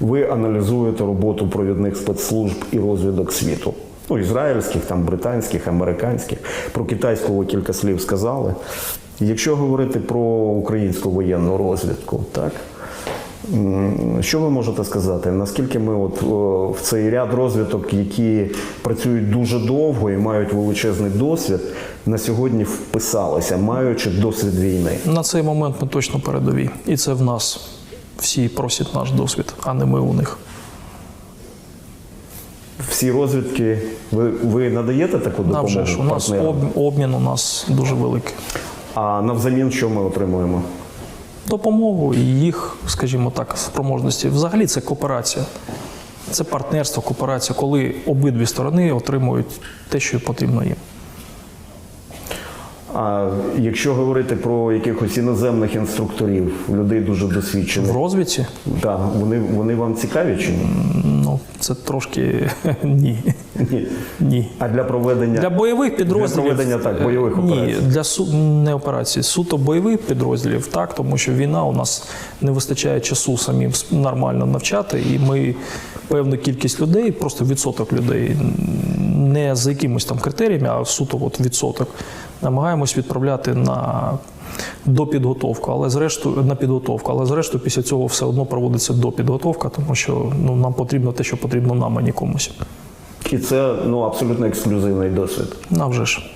Ви аналізуєте роботу провідних спецслужб і розвідок світу. Ну, ізраїльських, там, британських, американських. Про китайську ви кілька слів сказали. Якщо говорити про українську воєнну розвідку, так? Що ви можете сказати? Наскільки ми от в цей ряд розвиток, які працюють дуже довго і мають величезний досвід, на сьогодні вписалися, маючи досвід війни? На цей момент ми точно передові. І це в нас. Всі просять наш досвід, а не ми у них. Всі розвідки ви, ви надаєте таку допомогу? вже ж у нас об- обмін у нас дуже великий. А навзамін що ми отримуємо? Допомогу і їх, скажімо так, спроможності. Взагалі це кооперація. Це партнерство, кооперація, коли обидві сторони отримують те, що потрібно їм. А якщо говорити про якихось іноземних інструкторів, людей дуже досвідчених, В розвідці да, вони, вони вам цікаві чи ні? ну це трошки ні. Ні. Ні. А для проведення Для бойових підрозділів Для проведення, так, бойових ні, операцій. для су не операцій, суто бойових підрозділів, так тому що війна у нас не вистачає часу самим нормально навчати, і ми певну кількість людей, просто відсоток людей, не за якимось там критеріями, а суто от відсоток, намагаємось відправляти на допідготовку, але зрештою на підготовку, але зрештою після цього все одно проводиться допідготовка, тому що ну нам потрібно те, що потрібно нам, а нікомусь. і це ну абсолютно ексклюзивний досвід. Навже ж.